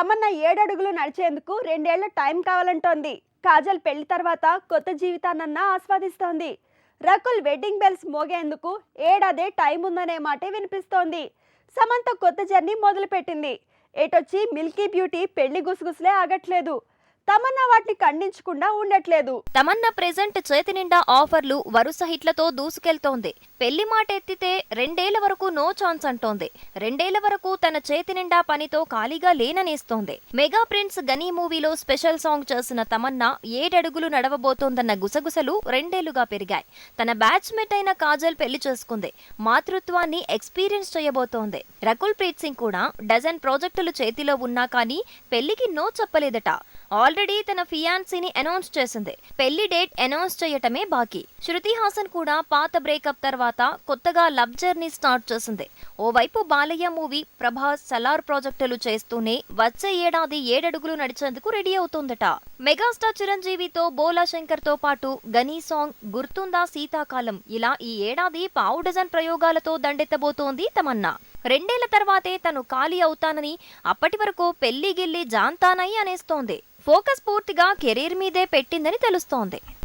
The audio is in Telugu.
తమన్నా ఏడడుగులు నడిచేందుకు రెండేళ్ళ టైం కావాలంటోంది. కాజల్ పెళ్ళి తర్వాత కొత్త జీవితాన్నన్నా ఆస్వాదిస్తోంది. రకుల్ వెడ్డింగ్ బెల్స్ మోగేందుకు ఏడాదే టైం ఉందనే మాటే వినిపిస్తోంది. సమంత కొత్త జర్నీ మొదలుపెట్టింది. ఏటొచ్చి మిల్కీ బ్యూటీ పెళ్ళి గుసగుసలే ఆగట్లేదు. తమన్నా వాటిని ఖండించకుండా ఉండట్లేదు. తమన్నా ప్రెజెంట్ చేతి నిండా ఆఫర్లు వరుస హిట్లతో దూసుకెళ్తోంది. పెళ్ళి మాట ఎత్తితే రెండేళ్ళ వరకు నో ఛాన్స్ అంటోంది. రెండేళ్ళ వరకు తన చేతి నిండా పనితో ఖాళీగా లేననేస్తోంది. మెగా ప్రిన్స్ గనీ మూవీలో స్పెషల్ సాంగ్ చేసిన తమన్నా ఏడడుగులు నడవబోతోందన్న గుసగుసలు రెండేళ్ళుగా పెరిగాయి. తన బ్యాచ్మేట్ అయిన కాజల్ పెళ్ళి చేసుకుంది. మాతృత్వాన్ని ఎక్స్పీరియన్స్ చేయబోతోంది. రకుల్ ప్రీత్ సింగ్ కూడా డజన్ ప్రాజెక్టులు చేతిలో ఉన్నా కానీ పెళ్ళికి నో చెప్పలేదట. ఆల్రెడీ తన ఫియాన్సీని అనౌన్స్ చేసింది. పెళ్ళి డేట్ అనౌన్స్ చేయటమే బాకీ. శృతి హాసన్ కూడా పాత బ్రేకప్ తర్వాత కొత్తగా లవ్ జర్నీ స్టార్ట్ చేసింది. ఓవైపు బాలయ్య మూవీ ప్రభాస్ సలార్ ప్రాజెక్టులు చేస్తూనే వచ్చే ఏడాది ఏడడుగులు నడిచేందుకు రెడీ అవుతోందట. మెగాస్టార్ చిరంజీవితో బోలా శంకర్తో పాటు గనీ సాంగ్ గుర్తుందా సీతాకాలం? ఇలా ఈ ఏడాది పావు డజన్ ప్రయోగాలతో దండెత్తబోతోంది తమన్నా. రెండేళ్ళ తర్వాతే తను ఖాళీ అవుతానని అప్పటి వరకు పెళ్ళి గిల్లి జాంతానై అనేస్తోంది. ఫోకస్ పూర్తిగా కెరీర్ మీదే పెట్టిందని తెలుస్తోంది.